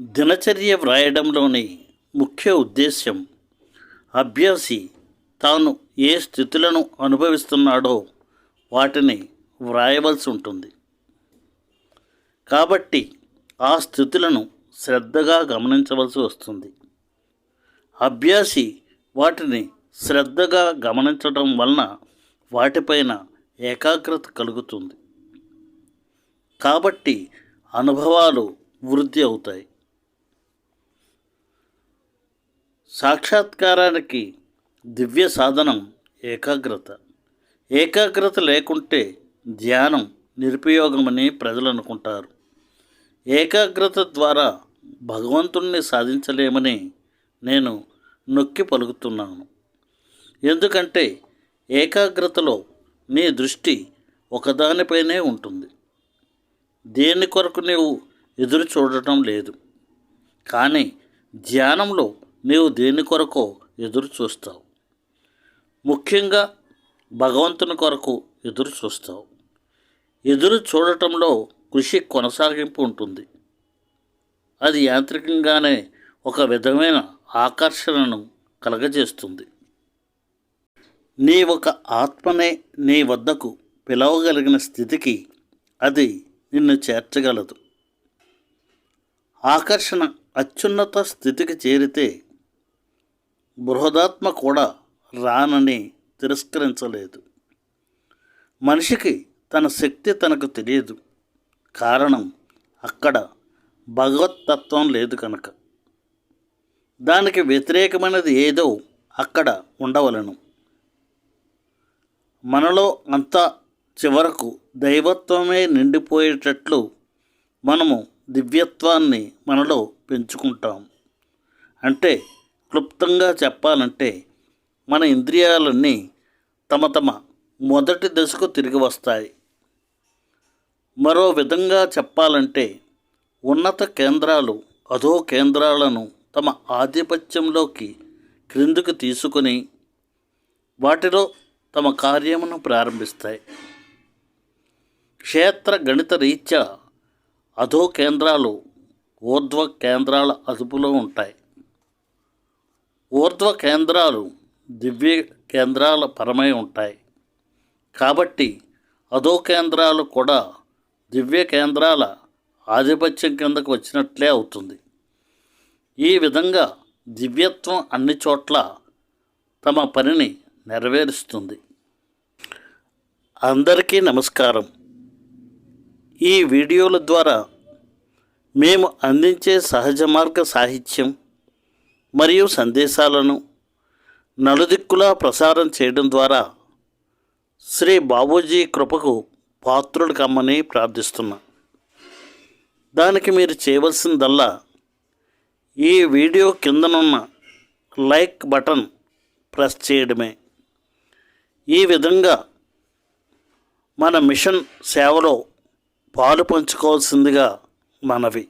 దినచర్య వ్రాయడంలోని ముఖ్య ఉద్దేశ్యం అభ్యాసి తాను ఏ స్థితులను అనుభవిస్తున్నాడో వాటిని వ్రాయవలసి ఉంటుంది. కాబట్టి ఆ స్థితులను శ్రద్ధగా గమనించవలసి వస్తుంది. అభ్యాసి వాటిని శ్రద్ధగా గమనించడం వలన వాటిపైన ఏకాగ్రత కలుగుతుంది. కాబట్టి అనుభవాలు వృద్ధి అవుతాయి. సాక్షాత్కారానికి దివ్య సాధనం ఏకాగ్రత. ఏకాగ్రత లేకుంటే ధ్యానం నిరుపయోగమని ప్రజలు అనుకుంటారు. ఏకాగ్రత ద్వారా భగవంతుణ్ణి సాధించలేమని నేను నొక్కి పలుకుతున్నాను. ఎందుకంటే ఏకాగ్రతలో నీ దృష్టి ఒకదానిపైనే ఉంటుంది. దేని కొరకు నీవు ఎదురు చూడటం లేదు. కానీ ధ్యానంలో నీవు దేని కొరకు ఎదురు చూస్తావు? ముఖ్యంగా భగవంతుని కొరకు ఎదురు చూస్తావు. ఎదురు చూడటంలో కృషి కొనసాగింపు ఉంటుంది. అది యాంత్రికంగానే ఒక విధమైన ఆకర్షణను కలగజేస్తుంది. నీ ఒక ఆత్మనే నీ వద్దకు పిలవగలిగిన స్థితికి అది నిన్ను చేర్చగలదు. ఆకర్షణ అత్యున్నత స్థితికి చేరితే బృహదాత్మ కూడా రానని తిరస్కరించలేదు. మనిషికి తన శక్తి తనకు తెలియదు. కారణం అక్కడ భగవత్తత్వం లేదు కనుక. దానికి వ్యతిరేకమైనది ఏదో అక్కడ ఉండవలను. మనలో అంతా చివరకు దైవత్వమే నిండిపోయేటట్లు మనము దివ్యత్వాన్ని మనలో పెంచుకుంటాం. అంటే క్లుప్తంగా చెప్పాలంటే మన ఇంద్రియాలన్నీ తమ తమ మొదటి దశకు తిరిగి వస్తాయి. మరో విధంగా చెప్పాలంటే ఉన్నత కేంద్రాలు అధో కేంద్రాలను తమ ఆధిపత్యంలోకి క్రిందుకు తీసుకొని వాటిలో తమ కార్యమును ప్రారంభిస్తాయి. క్షేత్ర గణిత రీత్యా అధో కేంద్రాలు ఊర్ధ్వ కేంద్రాల అదుపులో ఉంటాయి. ఊర్ధ్వ కేంద్రాలు దివ్య కేంద్రాల పరమై ఉంటాయి. కాబట్టి అధో కేంద్రాలు కూడా దివ్య కేంద్రాల ఆధిపత్యం కిందకు వచ్చినట్లే అవుతుంది. ఈ విధంగా దివ్యత్వం అన్ని చోట్ల తమ పనిని నెరవేరుస్తుంది. అందరికీ నమస్కారం. ఈ వీడియోల ద్వారా మేము అందించే సహజ మార్గ సాహిత్యం మరియు సందేశాలను నలుదిక్కులా ప్రసారం చేయడం ద్వారా శ్రీ బాబూజీ కృపకు పాత్రుడు కమ్మని ప్రార్థిస్తున్నా. దానికి మీరు చేయవలసిందల్లా ఈ వీడియో కిందనున్న లైక్ బటన్ ప్రెస్ చేయడమే. ఈ విధంగా మన మిషన్ సేవలో పాలు పంచుకోవాల్సిందిగా మనవి.